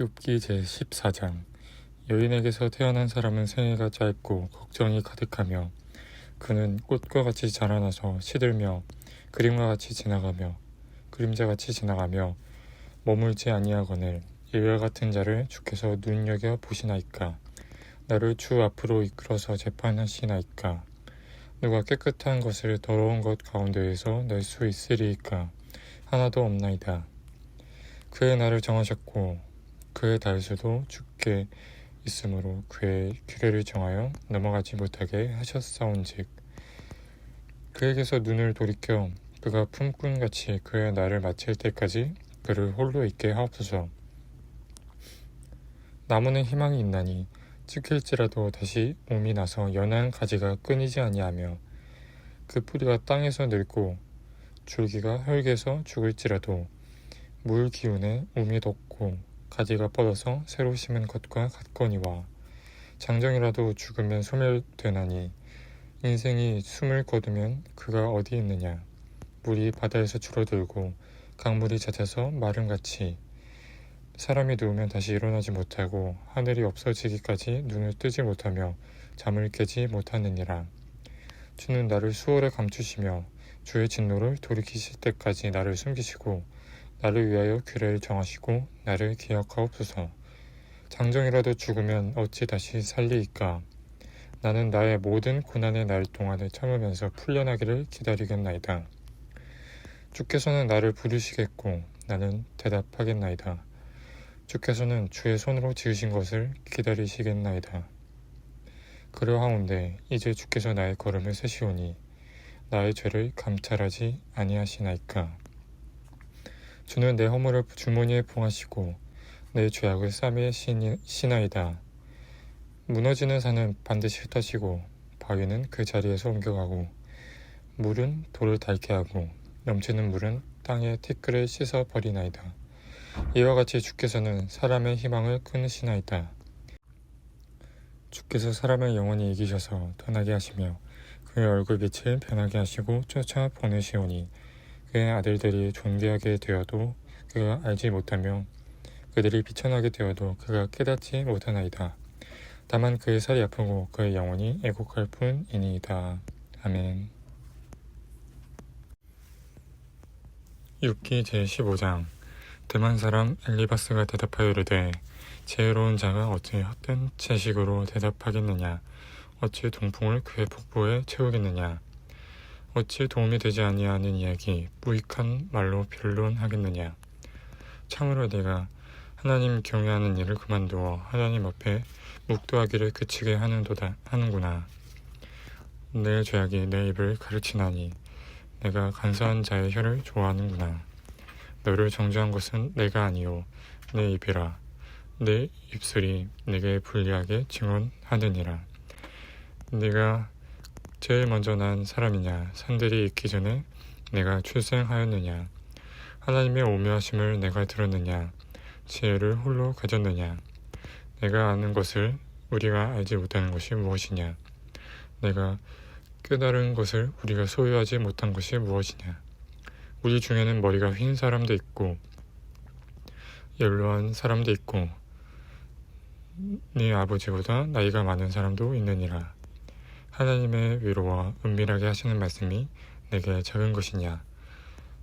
욥기 제14장. 여인에게서 태어난 사람은 생애가 짧고 걱정이 가득하며 그는 꽃과 같이 자라나서 시들며 그림과 같이 지나가며 그림자 같이 지나가며 머물지 아니하거늘 이와 같은 자를 주께서 눈여겨 보시나이까? 나를 주 앞으로 이끌어서 재판하시나이까? 누가 깨끗한 것을 더러운 것 가운데에서 낼 수 있으리이까? 하나도 없나이다. 그의 나를 정하셨고 그의 달수도 죽게 있으므로 그의 규례를 정하여 넘어가지 못하게 하셨사온즉 그에게서 눈을 돌이켜 그가 품꾼같이 그의 날을 마칠 때까지 그를 홀로 있게 하옵소서. 나무는 희망이 있나니 찍힐지라도 다시 옴이 나서 연한 가지가 끊이지 아니하며 그 뿌리가 땅에서 늙고 줄기가 흙에서 죽을지라도 물 기운에 옴이 돋고 가지가 뻗어서 새로 심은 것과 같거니와 장정이라도 죽으면 소멸되나니 인생이 숨을 거두면 그가 어디 있느냐? 물이 바다에서 줄어들고 강물이 잦아서 마름같이 사람이 누우면 다시 일어나지 못하고 하늘이 없어지기까지 눈을 뜨지 못하며 잠을 깨지 못하느니라. 주는 나를 수월에 감추시며 주의 진노를 돌이키실 때까지 나를 숨기시고 나를 위하여 규례를 정하시고 나를 기억하옵소서. 장정이라도 죽으면 어찌 다시 살리이까? 나는 나의 모든 고난의 날 동안을 참으면서 풀려나기를 기다리겠나이다. 주께서는 나를 부르시겠고 나는 대답하겠나이다. 주께서는 주의 손으로 지으신 것을 기다리시겠나이다. 그러하온데 이제 주께서 나의 걸음을 세시오니 나의 죄를 감찰하지 아니하시나이까. 주는 내 허물을 주머니에 봉하시고 내 죄악을 쌈에 시나이다. 무너지는 산은 반드시 흩어지고 바위는 그 자리에서 옮겨가고 물은 돌을 닳게 하고 넘치는 물은 땅의 티끌을 씻어 버리나이다. 이와 같이 주께서는 사람의 희망을 끊으시나이다. 주께서 사람을 영원히 이기셔서 떠나게 하시며 그의 얼굴 빛을 변하게 하시고 쫓아 보내시오니 그의 아들들이 존귀하게 되어도 그가 알지 못하며 그들이 비천하게 되어도 그가 깨닫지 못하나이다. 다만 그의 살이 아프고 그의 영혼이 애곡할 뿐이니이다. 아멘. 6기 제15장 대만 사람 엘리바스가 대답하여 이르되 지혜로운 자가 어찌 헛된 채식으로 대답하겠느냐 어찌 동풍을 그의 복부에 채우겠느냐 어찌 도움이 되지 아니하는 이야기 무익한 말로 변론하겠느냐? 참으로 내가 하나님 경외하는 일을 그만두어 하나님 앞에 묵도하기를 그치게 하는도다 하는구나. 내 죄악이 내 입을 가르치나니 내가 간사한 자의 혀를 좋아하는구나. 너를 정죄한 것은 내가 아니요 내 입이라. 내 입술이 내게 불리하게 증언하느니라. 내가 제일 먼저 난 사람이냐 산들이 있기 전에 내가 출생하였느냐 하나님의 오묘하심을 내가 들었느냐 지혜를 홀로 가졌느냐 내가 아는 것을 우리가 알지 못하는 것이 무엇이냐 내가 깨달은 것을 우리가 소유하지 못한 것이 무엇이냐. 우리 중에는 머리가 휜 사람도 있고 연로한 사람도 있고 네 아버지보다 나이가 많은 사람도 있느니라 하나님의 위로와 은밀하게 하시는 말씀이 내게 작은 것이냐?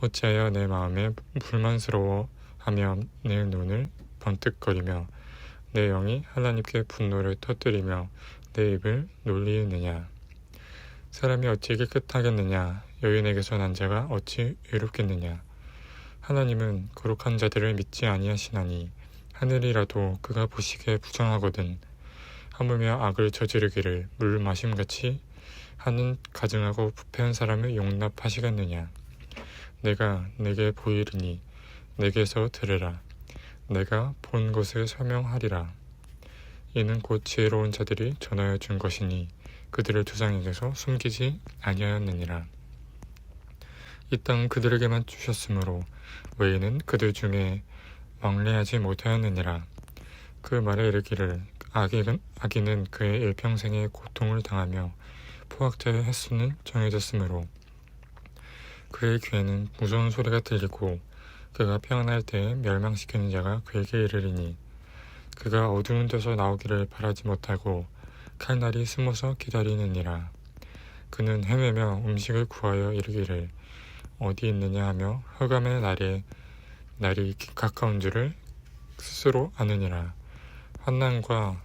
어찌하여 내 마음에 불만스러워 하며 내 눈을 번뜩거리며 내 영이 하나님께 분노를 터뜨리며 내 입을 놀리느냐? 사람이 어찌 깨끗하겠느냐? 여인에게서 난 자가 어찌 외롭겠느냐? 하나님은 거룩한 자들을 믿지 아니하시나니 하늘이라도 그가 보시기에 부정하거든 하물며 악을 저지르기를 물 마심같이 하는 가증하고 부패한 사람을 용납하시겠느냐? 내가 내게 보이리니 내게서 들으라. 내가 본 것을 설명하리라. 이는 곧 지혜로운 자들이 전하여 준 것이니 그들을 두상에게서 숨기지 아니하였느니라. 이 땅 그들에게만 주셨으므로 외에는 그들 중에 왕래하지 못하였느니라. 그 말에 이르기를 아기는, 아기는 그의 일평생의 고통을 당하며 포악자의 횟수는 정해졌으므로 그의 귀에는 무서운 소리가 들리고 그가 평안할 때에 멸망시키는 자가 그에게 이르리니 그가 어두운 데서 나오기를 바라지 못하고 칼날이 숨어서 기다리느니라. 그는 헤매며 음식을 구하여 이르기를 어디 있느냐 하며 흑암의 날에 날이 가까운 줄을 스스로 아느니라. 환난과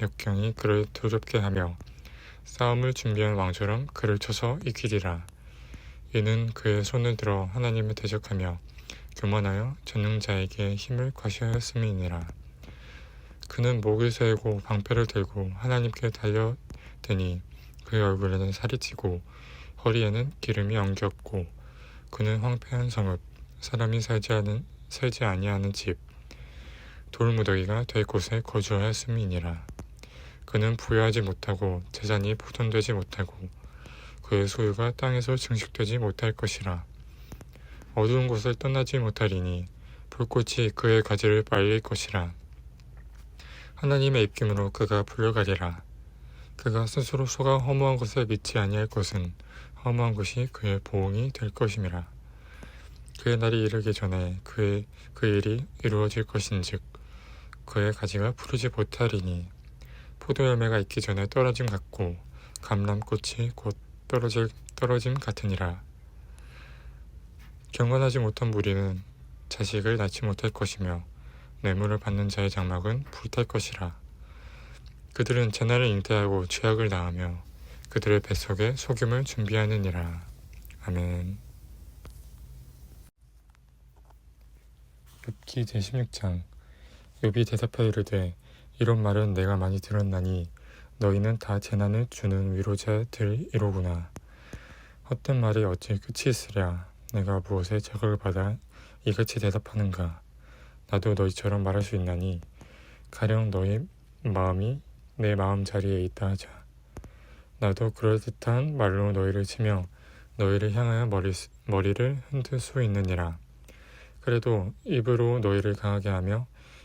역경이 그를 두렵게 하며 싸움을 준비한 왕처럼 그를 쳐서 이기리라. 이는 그의 손을 들어 하나님을 대적하며 교만하여 전능자에게 힘을 과시하였음이니라. 그는 목을 세우고 방패를 들고 하나님께 달려드니 그의 얼굴에는 살이 찌고 허리에는 기름이 엉겼고 그는 황폐한 성읍 사람이 살지 않은 살지 아니하는 집 돌무더기가 될 곳에 거주하였음이니라. 그는 부여하지 못하고 재산이 보존되지 못하고 그의 소유가 땅에서 증식되지 못할 것이라. 어두운 곳을 떠나지 못하리니 불꽃이 그의 가지를 말릴 것이라. 하나님의 입김으로 그가 불려가리라. 그가 스스로 속아 허무한 것을 믿지 아니할 것은 허무한 것이 그의 보응이 될 것임이라. 그의 날이 이르기 전에 그의 그 일이 이루어질 것인즉 그의 가지가 푸르지 못하리니 포도 열매가 있기 전에 떨어짐 같고 감람꽃이 곧 떨어질 떨어짐 같으니라. 경건하지 못한 무리는 자식을 낳지 못할 것이며 뇌물을 받는 자의 장막은 불탈 것이라. 그들은 재난을 잉태하고 죄악을 낳으며 그들의 뱃속에 속임을 준비하느니라. 아멘. 욥기 제16장 욥이 대답하여 이르되 이런 말은 내가 많이 들었나니 너희는 다 재난을 주는 위로자들이로구나. 헛된 말이 어찌 끝이 있으랴. 내가 무엇에 자극을 받아 이같이 대답하는가. 나도 너희처럼 말할 수 있나니 가령 너희 마음이 내 마음 자리에 있다 하자. 나도 그럴듯한 말로 너희를 치며 너희를 향하여 머리, 머리를 흔들 수 있느니라. 그래도 입으로 너희를 강하게 하며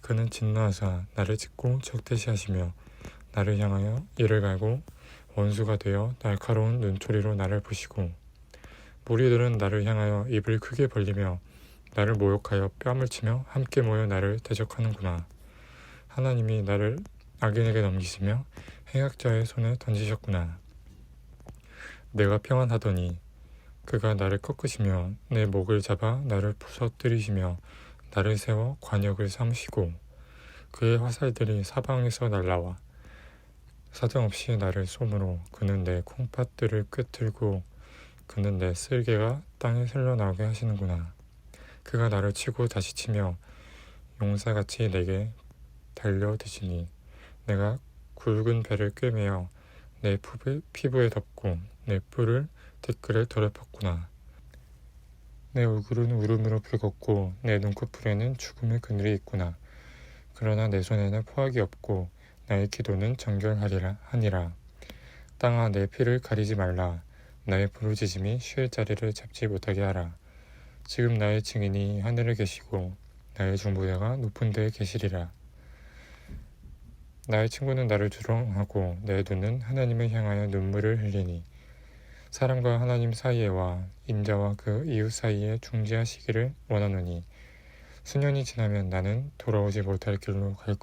그는 진노하사 나를 짓고 적대시하시며 나를 향하여 이를 갈고 원수가 되어 날카로운 눈초리로 나를 부시고 무리들은 나를 향하여 입을 크게 벌리며 나를 모욕하여 뺨을 치며 함께 모여 나를 대적하는구나. 하나님이 나를 악인에게 넘기시며 행악자의 손에 던지셨구나. 내가 평안하더니 그가 나를 꺾으시며 내 목을 잡아 나를 부서뜨리시며 나를 세워 관역을 삼으시고 그의 화살들이 사방에서 날라와 사정없이 나를 쏘므로 그는 내 콩팥들을 꿰틀고 그는 내 쓸개가 땅에 흘러나오게 하시는구나. 그가 나를 치고 다시 치며 용사같이 내게 달려드시니 내가 굵은 배를 꿰매어 내 피부에 덮고 내 뿔을 댓글에 더럽혔구나. 내 얼굴은 울음으로 붉었고 내 눈꺼풀에는 죽음의 그늘이 있구나. 그러나 내 손에는 포악이 없고 나의 기도는 정결하리라 하니라. 땅아 내 피를 가리지 말라. 나의 부르짖음이 쉴 자리를 잡지 못하게 하라. 지금 나의 증인이 하늘에 계시고 나의 중보자가 높은 데에 계시리라. 나의 친구는 나를 조롱하고 내 눈은 하나님을 향하여 눈물을 흘리니 사람과 하나님 사이에와 인자와 그 이웃 사이에 중지하시기를 원하노니 수년이 지나면 나는 돌아오지 못할 길로 갈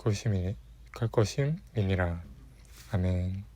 것임이니라. 아멘.